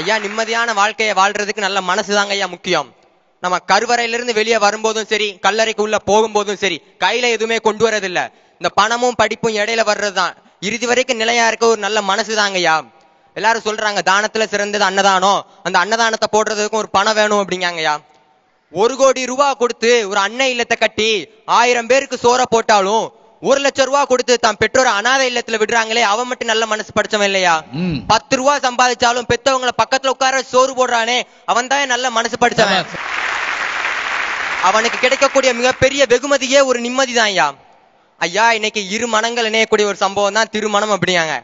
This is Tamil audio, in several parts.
ஐயா நிம்மதியான வாழ்க்கையை வாழ்றதுக்கு நல்ல மனசுதாங்க ஐயா முக்கியம். நம்ம கருவறையிலிருந்து வெளியே வரும்போதும் சரி கல்லறைக்கு உள்ள போகும்போதும் சரி கையில எதுவுமே கொண்டு வரதில்ல. இந்த பணமும் படிப்பும் இடையில வர்றதுதான். இறுதி வரைக்கும் நிலையா இருக்க ஒரு நல்ல மனசுதாங்க ஐயா. எல்லாரும் சொல்றாங்க தானத்துல சிறந்தது அன்னதானம். அந்த அன்னதானத்தை போடுறதுக்கும் ஒரு பணம் வேணும் அப்படிங்காங்கய்யா ஒரு கோடி ரூபா கொடுத்து ஒரு அன்னை இல்லத்தை கட்டி ஆயிரம் பேருக்கு சோற போட்டாலும் ஒரு லட்சம் ரூபா கொடுத்து தான் பெற்றோர் அனாதை இல்லத்துல விடுறாங்களே அவன் மட்டும் நல்ல மனசு படிச்சவன் இல்லையா. பத்து ரூபா சம்பாதிச்சாலும் பெத்தவங்கள பக்கத்துல உட்கார சோறு போடுறானே அவன் தான் நல்ல மனசு படிச்சவன். அவனுக்கு கிடைக்கக்கூடிய மிகப்பெரிய வெகுமதியே ஒரு நிம்மதி தான் ஐயா. ஐயா இன்னைக்கு இரு மனங்கள் இணையக்கூடிய ஒரு சம்பவம் தான் திருமணம் அப்படியாங்க.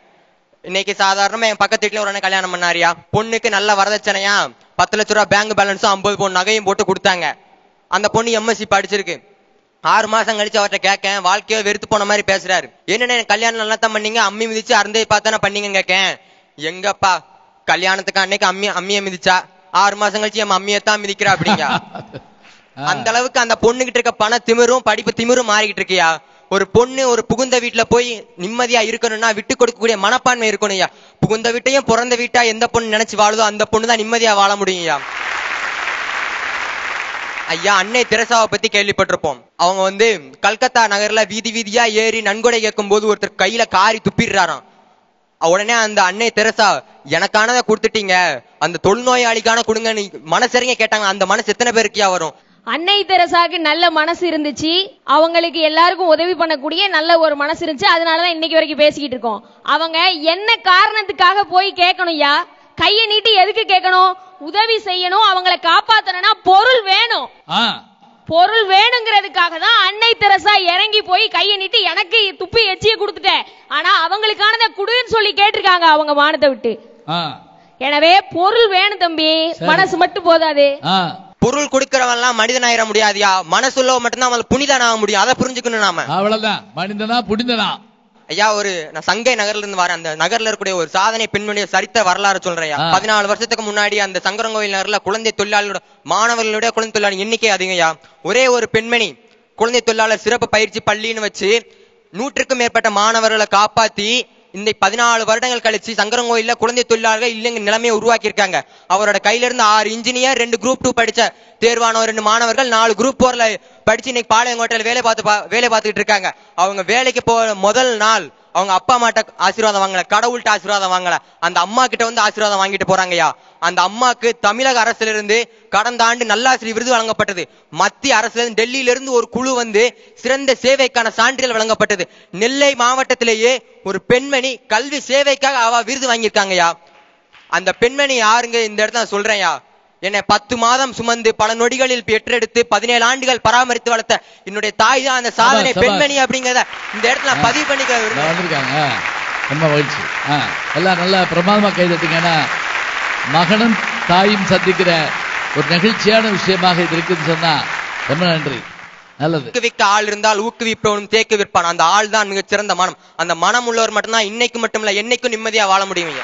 இன்னைக்கு சாதாரணமா என் பக்கத்து வீட்டுல ஒரு அண்ணன் கல்யாணம் பண்ணாரியா? பொண்ணுக்கு நல்ல வரதட்சணையா பத்து லட்ச ரூபா பேங்க் பேலன்ஸும் ஐம்பது பொண்ணு நகையும் போட்டு கொடுத்தாங்க. அந்த பொண்ணு எம்எஸ்சி படிச்சிருக்கு. ஆறு மாசம் கழிச்சு அவர்ட்ட கேட்கேன். வாழ்க்கையோ வெறுத்து போன மாதிரி பேசுறாரு. என்னென்ன கல்யாணம் நல்லா தான் பண்ணீங்க? அம்மி மிதிச்சு அருந்தை பார்த்தானே பண்ணீங்க கேட்கேன். எங்கப்பா? கல்யாணத்துக்கு அன்னைக்கு அம்மி அம்மியை மிதிச்சா? ஆறு மாசம் கழிச்சு என் அம்மியை தான் மிதிக்கிறா அப்படிங்க? அந்த அளவுக்கு அந்த பொண்ணுகிட்ட இருக்க பண திமிரும் படிப்பு திமிரும் மாறிக்கிட்டு இருக்கியா? ஒரு பொண்ணு ஒரு புகுந்த வீட்டுல போய் நிம்மதியா இருக்கணும்னா விட்டு கொடுக்கக்கூடிய மனப்பான்மை இருக்கணும்யா? புகுந்த வீட்டையும் பிறந்த வீட்டா எந்த பொண்ணு நினைச்சு வாழுதோ அந்த பொண்ணு தான் நிம்மதியா வாழ முடியும்யா? ஐயா அன்னை தெரசாவை பத்தி கேள்விப்பட்டிருப்போம். அவங்க வந்து கல்கத்தா நகர்ல வீதி வீதியா ஏறி நன்கொடை கேட்கும் போது ஒருத்தர் கையில காரி துப்பிடுறாராம். உடனே அந்த அன்னை தெரசா எனக்கானதை கொடுத்துட்டீங்க. அந்த தொழுநோயாளிக்கான கொடுங்கன்னு மனசறிங்க கேட்டாங்க. அந்த மனசு எத்தனை பேருக்கியா வரும்? அன்னை தெரசாக்கு நல்ல மனசு இருந்துச்சு. அவங்களுக்கு எல்லாருக்கும் உதவி பண்ணக்கூடிய நல்ல ஒரு மனசு இருந்துச்சு. அதனாலதான் இன்னைக்கு வரைக்கும் பேசிக்கிட்டு இருக்கோம். அவங்க என்ன காரணத்துக்காக போய் கேட்கணும்யா கையை நீட்டி எதுக்கு கேட்கணும்? உதவி செய்யணும் அவங்கள காப்பாத்தணும்னா பொருள் வேணும். ஆ. பொருள் வேணுங்கிறதுக்காக தான் அன்னை தெரசா இறங்கி போய் கையை நீட்டி எனக்கு துப்பி எச்சிய கொடுத்துட்டேன். ஆனா அவங்களுக்கானதை குடுன்னு சொல்லி கேட்டிருக்காங்க அவங்க வானத்தை விட்டு. ஆ. எனவே பொருள் வேணும் தம்பி. மனசு மட்டும் போதாது. ஆ. பொருள் கொடுக்கறவன் எல்லாம் மனிதன் ஆயிட முடியாதியா? மனசுள்ளவன் மட்டும்தான் அவன் புனிதன் ஆக முடியும். அதை புரிஞ்சுக்கணும் நாம. அவ்வளவுதான். மனிதனா புனிதனா? ஐயா ஒரு நான் சங்கை நகர்ல இருந்து வரேன். அந்த நகர்ல இருக்கக்கூடிய ஒரு சாதனை பெண்மணிய சரித்த வரலாறு சொல்றேன். பதினாலு வருஷத்துக்கு முன்னாடி அந்த சங்கரங்கோயில் நகர்ல குழந்தை தொழிலாளர்களோட மாணவர்களுடைய குழந்தை தொழிலாளர் எண்ணிக்கை அதிகம்யா ஒரே ஒரு பெண்மணி குழந்தை தொழிலாளர் சிறப்பு பயிற்சி பள்ளின்னு வச்சு நூற்றுக்கும் மேற்பட்ட மாணவர்களை காப்பாத்தி இந்த பதினாலு வருடங்கள் கழிச்சு சங்கரங்கோயில்ல குழந்தை தொழிலாளர்கள் இல்லைங்க நிலைமையை உருவாக்கி இருக்காங்க அவரோட கையில இருந்து ஆறு இன்ஜினியர் ரெண்டு குரூப் டூ படிச்ச தேர்வான ரெண்டு மாணவர்கள் நாலு குரூப் போர்ல படிச்சு இன்னைக்கு பாளையங்கோட்டையில் வேலை பார்த்து பா- வேலை பார்த்துக்கிட்டு இருக்காங்க. அவங்க வேலைக்கு போ முதல் நாள் அவங்க அப்பா அம்மாட்ட ஆசீர்வாதம் வாங்கல கடவுள்கிட்ட ஆசீர்வாதம் வாங்கல. அந்த அம்மா கிட்ட வந்து ஆசீர்வாதம் வாங்கிட்டு போறாங்கய்யா. அந்த அம்மாக்கு தமிழக அரசுல இருந்து கடந்த ஆண்டு நல்லாசிரியர் விருது வழங்கப்பட்டது. மத்திய அரசுல இருந்து டெல்லியில இருந்து ஒரு குழு வந்து சிறந்த சேவைக்கான சான்றிதழ் வழங்கப்பட்டது. நெல்லை மாவட்டத்திலேயே ஒரு பெண்மணி கல்வி சேவைக்காக அவ விருது வாங்கியிருக்காங்கய்யா. அந்த பெண்மணி யாருங்க? இந்த இடத்துல நான் சொல்றேன்யா. என்னை பத்து மாதம் சுமந்து பல நொடிகளில் பெற்றெடுத்து பதினேழு ஆண்டுகள் பராமரித்து வளர்த்த என்னுடைய தாய் தான் அந்த சாதனை பெண்மணி அப்படிங்கறத இந்த இடத்துல நான் பதிவு பண்ணிக்க வந்திருக்காங்க. ரொம்ப மகிழ்ச்சி. எல்லாம் நல்லா பிரமாதமா கை தட்டிங்கன்னா மகனும் தாயும் சந்திக்கிற ஒரு நெகிழ்ச்சியான விஷயமாக இது இருக்குன்னு சொன்னா ரொம்ப நன்றி. நல்லது. ஊக்குவிக்க ஆள் இருந்தால் ஊக்குவிப்பவனும் தேக்கு விற்பான். அந்த ஆள் தான் மிகச் சிறந்த மனம். அந்த மனம் உள்ளவர் மட்டும்தான் இன்னைக்கு மட்டும் இல்ல என்னைக்கும் நிம்மதியா வாழ முடியும்